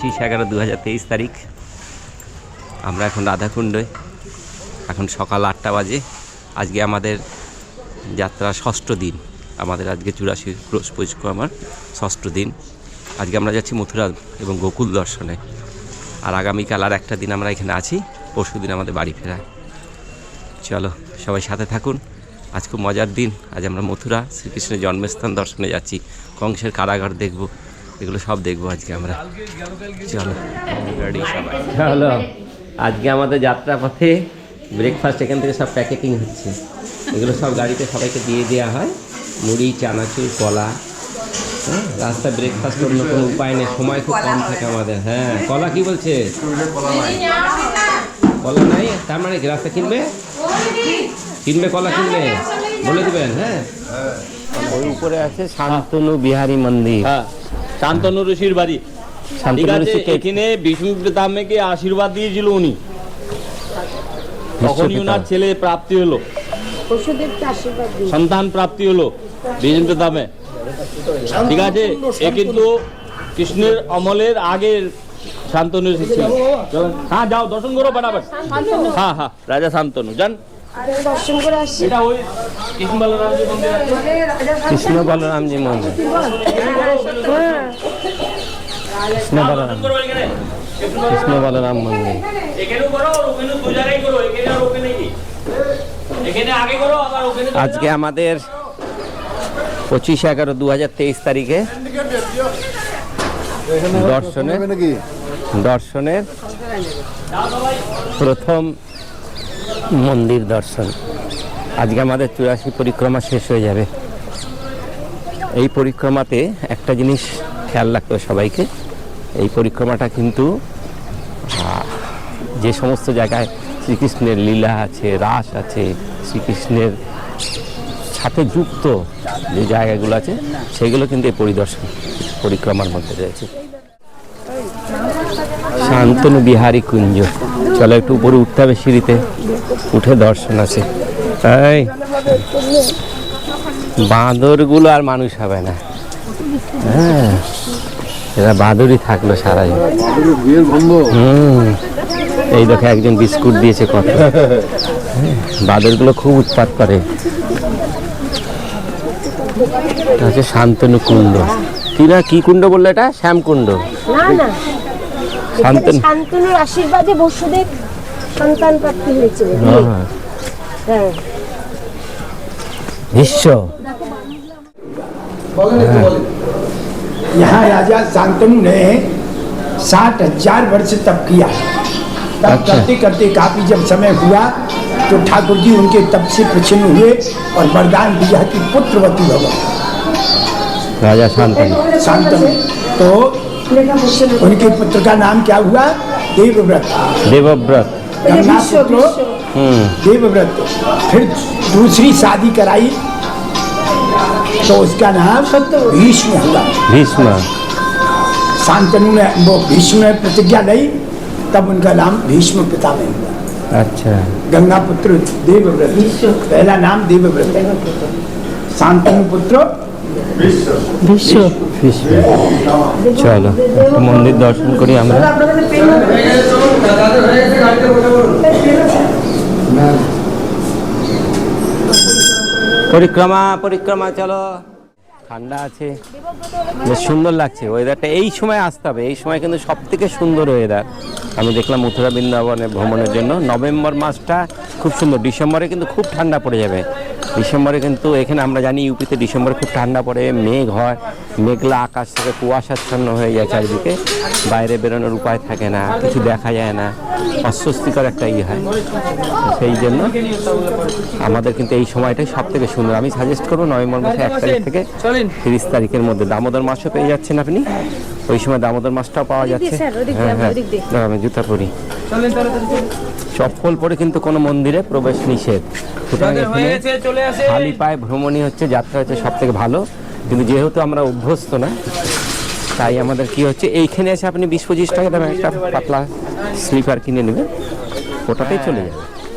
পঁচিশ এগারো দু হাজার তেইশ তারিখ। আমরা এখন রাধাকুণ্ডে। এখন সকাল আটটা বাজে। আজকে আমাদের যাত্রা ষষ্ঠ দিন। আমাদের আজকে চুরাশি ক্রোশ আমার ষষ্ঠ দিন। আজকে আমরা যাচ্ছি মথুরা এবং গোকুল দর্শনে। আর আগামীকাল আর একটা দিন আমরা এখানে আছি। পরশু দিন আমাদের বাড়ি ফেরা চলো, সবাই সাথে থাকুন। আজ খুব মজার দিন। আজ আমরা মথুরা শ্রীকৃষ্ণের জন্মস্থান দর্শনে যাচ্ছি। কংসের কারাগার দেখব। এগুলো সব দেখব আজকে আমরা। চলো রেডি সবাই চলো আজকে আমাদের যাত্রা পথে ব্রেকফাস্ট এখান থেকে সব প্যাকেটিং হচ্ছে। এগুলো সব গাড়িতে সবাইকে দিয়ে দেওয়া হয়। মুড়ি চানাচুর কলা হ্যাঁ রাস্তায় ব্রেকফাস্ট অন্য কোনো উপায় নেই সময় খুব কম থাকে আমাদের। হ্যাঁ কলা কি বলছে? কলা নাই? তার মানে কি রাস্তা কিনবে? কিনবে কলা কিনবে? বলে দিবেন হ্যাঁ। ওই উপরে আছে শান্তনু বিহারী মন্দির। হ্যাঁ। শান্তনু ঋষির বাড়ি। ঠিক আছে এখানে বিষ্ণু পিতামহকে আশীর্বাদ দিয়েছিল উনি। তখনই। ওনার ছেলে প্রাপ্তি হলো। সন্তান প্রাপ্তি হলো বিষ্ণু পিতামহে ঠিক আছে এ কিন্তু কৃষ্ণের অমলের আগের শান্তনু ঋষি ছিল। হ্যাঁ যাও দর্শন করো ফটাফট। হ্যাঁ হ্যাঁ রাজা শান্তনু যান। দর্শন করে আসছি কৃষ্ণ বলরামজি মন্দির। কৃষ্ণ বলরাম। কৃষ্ণ বলরাম মন্দির আজকে আমাদের পঁচিশ এগারো দু হাজার তেইশ তারিখে দর্শনে দর্শনের প্রথম মন্দির দর্শন। আজকে আমাদের চুরাশি পরিক্রমা শেষ হয়ে যাবে। এই পরিক্রমাতে একটা জিনিস খেয়াল রাখতে সবাইকে। এই পরিক্রমাটা কিন্তু যে সমস্ত জায়গায় শ্রীকৃষ্ণের লীলা আছে, রাস আছে, শ্রীকৃষ্ণের সাথে যুক্ত যে জায়গাগুলো আছে, সেগুলো কিন্তু এই পরিদর্শন, পরিক্রমার মধ্যে রয়েছে। শান্তনু বিহারী কুঞ্জ। চলো একটু উপরে উঠতে হবে সিঁড়িতে। উঠে দর্শন আছে। তাই বাঁদরগুলো আর মানুষ হবে না। হ্যাঁ এরা বাঁদরই থাকল সারা এই দেখো একজন বিস্কুট দিয়েছে কত। বাঁদরগুলো খুব উৎপাত করে। শান্তনু কুণ্ড। কি না কি কুণ্ড বলল এটা? শ্যামকুণ্ড। শান্তনু এখানে শান্তনুর আশীর্বাদে বসুদেব সন্তান প্রাপ্তি হয়েছিল হ্যাঁ, হ্যাঁ বিশ্ব यहाँ राजा शांतनु ने साठ हजार वर्ष तप किया तब अच्छा। करते करते काफी जब समय हुआ तो ठाकुर जी उनके तप से प्रसन्न हुए और वरदान दिया कि पुत्रवती भव রাজা শান্তনু शांतनु तो उनके पुत्र का नाम क्या हुआ? देवव्रत। देवव्रत। हम्म। देवव्रत। फिर दूसरी शादी कराई। तो उसका नाम भीष्म हुआ। भीष्म। शांतनु ने वो भीष्म ने प्रतिज्ञा ली तब उनका नाम भीष्म पिता में हुआ। अच्छा। गंगा पुत्र देवव्रत। पहला नाम देवव्रत। शांतनु पुत्र ভীষ্ম চলো, একটু মন্দির দর্শন করি আমরা। পরিক্রমা পরিক্রমা, চলো। ঠান্ডা আছে। বেশ সুন্দর লাগছে ওয়েদারটা এই সময় আসতে হবে। এই সময় কিন্তু সব থেকে সুন্দর ওয়েদার আমি দেখলাম মথুরা বৃন্দাবনে ভ্রমণের জন্য। নভেম্বর মাসটা খুব সুন্দর। ডিসেম্বরে কিন্তু খুব ঠান্ডা পড়ে যাবে। ডিসেম্বরে কিন্তু এখানে আমরা জানি ইউপিতে ডিসেম্বরে খুব ঠান্ডা পড়ে মেঘ হয় মেঘলা আকাশ থেকে কুয়াশাচ্ছন্ন হয়ে যায় চারিদিকে। বাইরে বেরোনোর উপায় থাকে না কিছু দেখা যায় না অস্বস্তিকর একটা ইয়ে হয়। সেই জন্য আমাদের কিন্তু এই সময়টাই সব থেকে সুন্দর। আমি সাজেস্ট করব নভেম্বর মাসে এক তারিখ থেকে তিরিশ তারিখের মধ্যে। দামোদর মাসও পেয়ে যাচ্ছেন আপনি। ওই সময় দামোদর মাছটাও পাওয়া যাচ্ছে। হ্যাঁ হ্যাঁ। আমি জুতা পরি। চপ্পল পরে কিন্তু কোনো মন্দিরে প্রবেশ নিষেধ। সুতরাং এখানে খালি পায়ে ভ্রমণই হচ্ছে যাত্রা হচ্ছে সব থেকে ভালো। কিন্তু যেহেতু আমরা অভ্যস্ত না তাই আমাদের কি হচ্ছে এইখানে এসে আপনি বিশ পঁচিশ টাকা দামে একটা পাতলা স্লিপার কিনে নেবেন ওটাতেই চলে যাবে।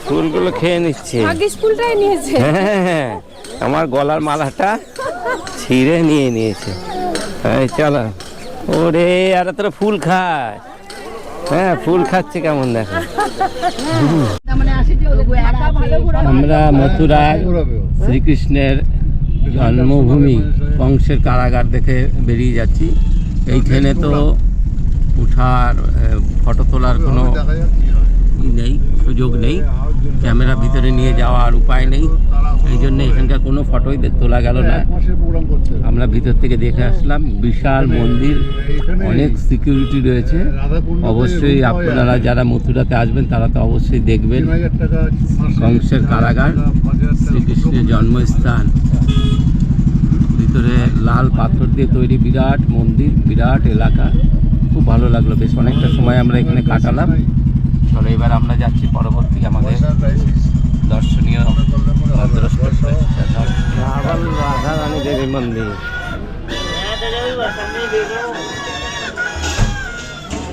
ফুলগুলো খেয়ে নিচ্ছে। আগে স্কুলটাই নিয়েছে। হ্যাঁ হ্যাঁ। আমার গলার মালাটা ছিঁড়ে নিয়ে নিয়েছে। এই চলো। ওরে, আর তোরা ফুল খায়। হ্যাঁ ফুল খাচ্ছে কেমন দেখো। আমরা মথুরায় শ্রীকৃষ্ণের জন্মভূমি কংসের কারাগার দেখে বেরিয়ে যাচ্ছি। এইখানে তো উঠার ফটো তোলার কোনো নেই, সুযোগ নেই। ক্যামেরা ভিতরে নিয়ে যাওয়ার উপায় নেই। এই জন্য এখানকার কোনো ফটোই তোলা গেল না। আমরা ভিতর থেকে দেখে আসলাম বিশাল মন্দির অনেক সিকিউরিটি রয়েছে। অবশ্যই আপনারা যারা মথুরাতে আসবেন তারা তো অবশ্যই দেখবেন। কংসের কারাগার শ্রীকৃষ্ণের জন্মস্থান। ভিতরে লাল পাথর দিয়ে তৈরি বিরাট মন্দির বিরাট এলাকা। খুব ভালো লাগল বেশ অনেকটা সময় আমরা এখানে কাটালাম। চলো এবার আমরা যাচ্ছি পরবর্তী আমাদের দর্শনীয় দেবী মন্দির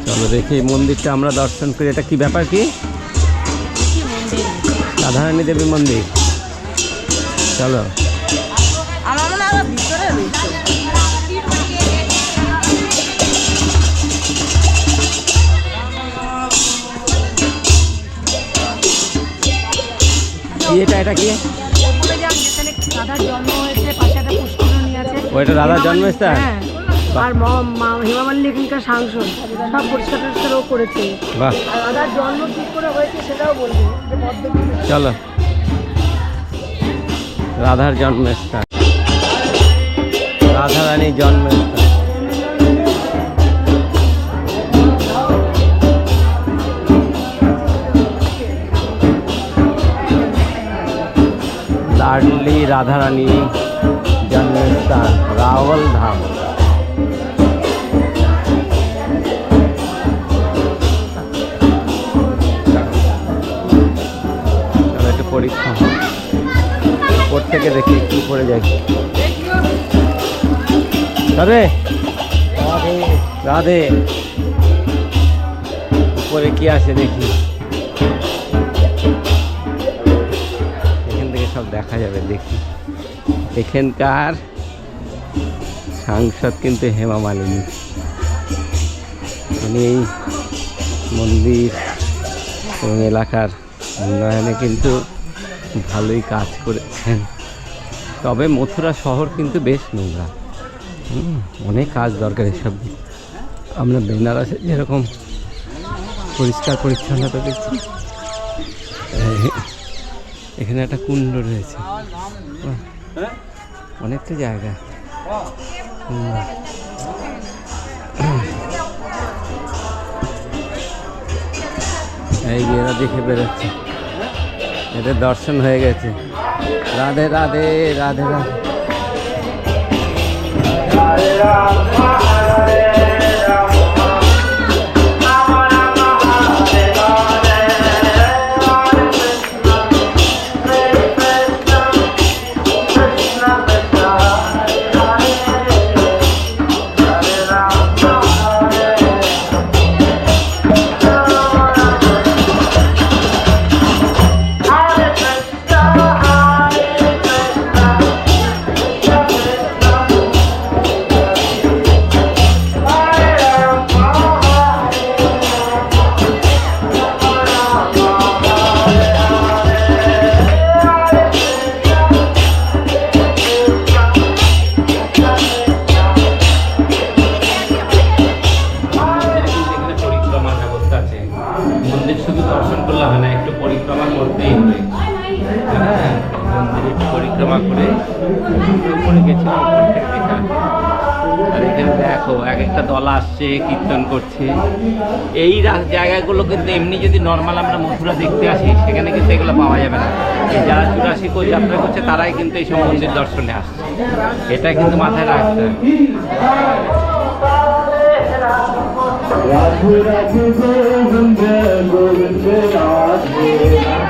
চলো দেখি মন্দিরটা আমরা দর্শন করি। এটা কি ব্যাপার কি? রাধারানী দেবী মন্দির। চলো। কি এটা এটা কি? ওইটা রাধার জন্মস্থান? হ্যাঁ। আর হেমা মালিনী এখানকার সাংসদ। সব পরিষ্কার টরিষ্কারও করেছে। বাহ। রাধার জন্ম কি করে হয়েছে সেটাও বলব। চলো। রাধার জন্মস্থান। রাধা রানীর জন্মস্থান। রাধা রানী জন্মস্থান রাवल ধাম একটু পরীক্ষা। উপর থেকে দেখি কি করে যাই। রাধে। রাধে। উপরে কি আছে দেখি। দেখা যাবে, দেখি। এখানকার সাংসদ কিন্তু হেমা মালিনী। উনি এই মন্দির এবং এলাকার উন্নয়নে কিন্তু ভালোই কাজ করেছেন। তবে মথুরা শহর কিন্তু বেশ নোংরা। অনেক কাজ দরকার এসব। আমরা বেনারসে যেরকম পরিষ্কার পরিচ্ছন্নতা দেখছি এখানে একটা কুণ্ড রয়েছে। বাহ, অনেকটা জায়গা। এই যে এরা দেখে বেরোচ্ছে। এদের দর্শন হয়ে গেছে। রাধে রাধে রাধে রাধে। এখানে পরিক্রমা করে উপরে গেছিলাম আর এখানে দেখো, এক একটা দল আসছে, কীর্তন করছে। এই জায়গাগুলো কিন্তু এমনি যদি নর্মাল আমরা মথুরা দেখতে আসি, সেখানে কিন্তু এগুলো পাওয়া যাবে না। এই যারা চুরাশি কোল যাত্রা করছে, তারাই কিন্তু এইসব মন্দির দর্শনে আসছে। এটা কিন্তু মাথায় রাখতে হবে। यही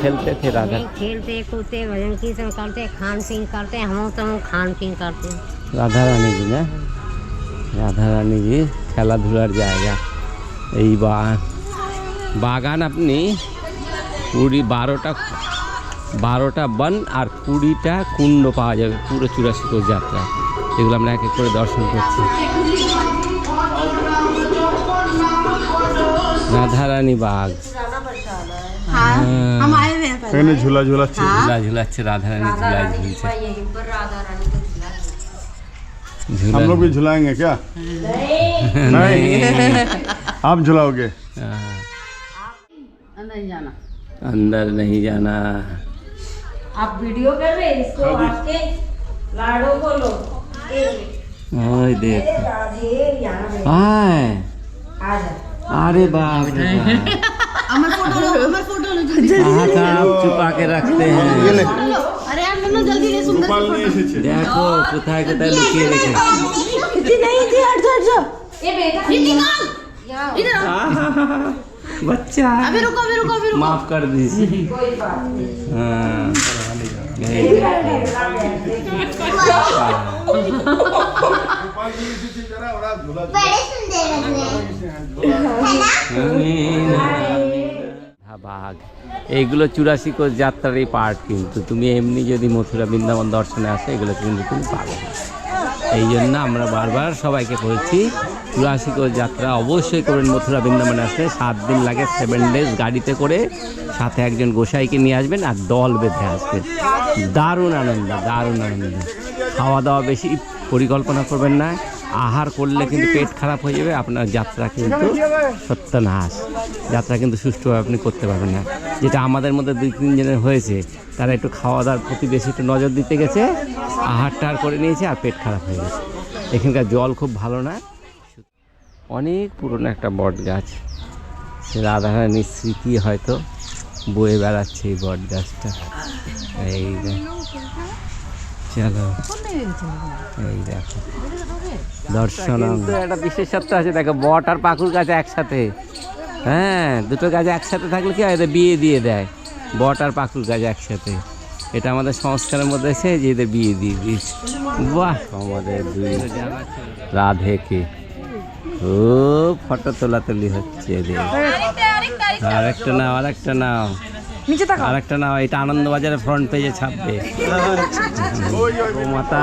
खेलते थे राधा यही खेलते कूदते भजन कीर्तन करते खान पीन करते हम तो खान पीन करते রাধা রানী জি না রাধা রানী জি খেলাধুলার জায়গা এই বা বাগান আপনি কুড়ি বারোটা বারোটা বন আর কুড়িটা কুণ্ড পাওয়া যাবে পুরো চুরাশি কোষ যাত্রা এগুলো আমরা এক এক করে দর্শন করছি রাধারানী বাঘ हाँ, हम झूला झूला झूला झूला अच्छे। राधा रानी झूला झूलते हम लोग भी झुलाएँगे क्या? नहीं। नहीं। आप झुलाओगे? हाँ। अंदर नहीं जाना। आप वीडियो कर रहे इसको हाँ आपके लाडो को लो ओए देख। हाय अरे बाप रे अमर फ़ोटो लो अमर फ़ोटो लो जल्दी। कहाँ कहाँ आप छुपा के रखते हैं? ये ले अरे यार नन्ना जल्दी ये सुंदर गोपाल ने ऐसे छे देखो कुताय कुताय लुकिए रखे इतनी नहीं थी हट जा हट जा ए बेटा ये निकाल। इधर आ बच्चा अबे रुको अबे रुको अबे रुको। माफ़ कर दीजिए। कोई बात नहीं। हाँ। बड़े सुंदर लग रहे हैं। हाँ। है। ना? हाँ। বাঘ এইগুলো চুরাশি কোষ যাত্রার এই পার্ট কিন্তু তুমি এমনি যদি মথুরা বৃন্দাবন দর্শনে আসো, এগুলো কিন্তু তুমি পাবে এই জন্য আমরা বারবার সবাইকে বলছি, চুরাশি কোষ যাত্রা অবশ্যই করবেন মথুরা বৃন্দাবনে আসলে। সাত দিন লাগে সেভেন ডেজ গাড়িতে করে সাথে একজন গোসাইকে নিয়ে আসবেন আর দল বেঁধে আসবেন দারুণ আনন্দ দারুণ আনন্দ। খাওয়া দাওয়া বেশি পরিকল্পনা করবেন না। আহার করলে কিন্তু পেট খারাপ হয়ে যাবে আপনার যাত্রা কিন্তু সত্যানাশ। যাত্রা কিন্তু সুষ্ঠুভাবে আপনি করতে পারবেন না। যেটা আমাদের মধ্যে দুই তিনজনের হয়েছে তারা একটু খাওয়া দাওয়ার প্রতি বেশি একটু নজর দিতে গেছে আহার টাহার করে নিয়েছে আর পেট খারাপ হয়ে গেছে। এখানকার জল খুব ভালো না। অনেক পুরনো একটা বট গাছ। সে রাধারানীর স্মৃতি হয়তো বয়ে বেড়াচ্ছে এই বট গাছটা। এই। চলো। এই দেখো। দর্শন। একটা বিশেষত্ব আছে দেখো বট আর পাকুর গাছ একসাথে। হ্যাঁ দুটো গাছ একসাথে থাকলে কি হয়? এদের বিয়ে দিয়ে দেয়। বট আর পাকুর গাছ একসাথে। এটা আমাদের সংস্কারের মধ্যে এসে যে এদের বিয়ে দিয়ে দিয়েছে। বাহ আমাদের দুই। রাধেকে ও ফটো তোলাতুলি হচ্ছে এদের আরেকটা নাও আরেকটা নাও। নিচে তাকাও। আরেকটা না এটা আনন্দবাজারের ফ্রন্ট পেজে ছাপবে। গোমাতা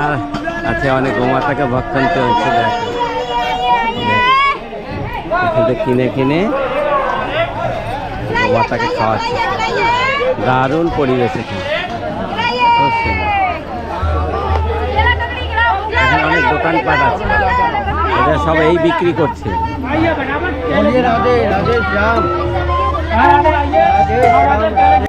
আছে অনেক গোমাতাকে ভক্ষণতে হচ্ছে দেখো। কিনে কিনে গোমাতাকে খাওয়াচ্ছে। দারুণ পরিবেশ এখানে। অনেক দোকানপাট আছে। এটা সব এই বিক্রি করছে। Rajesh Ram. Ah, mau aja.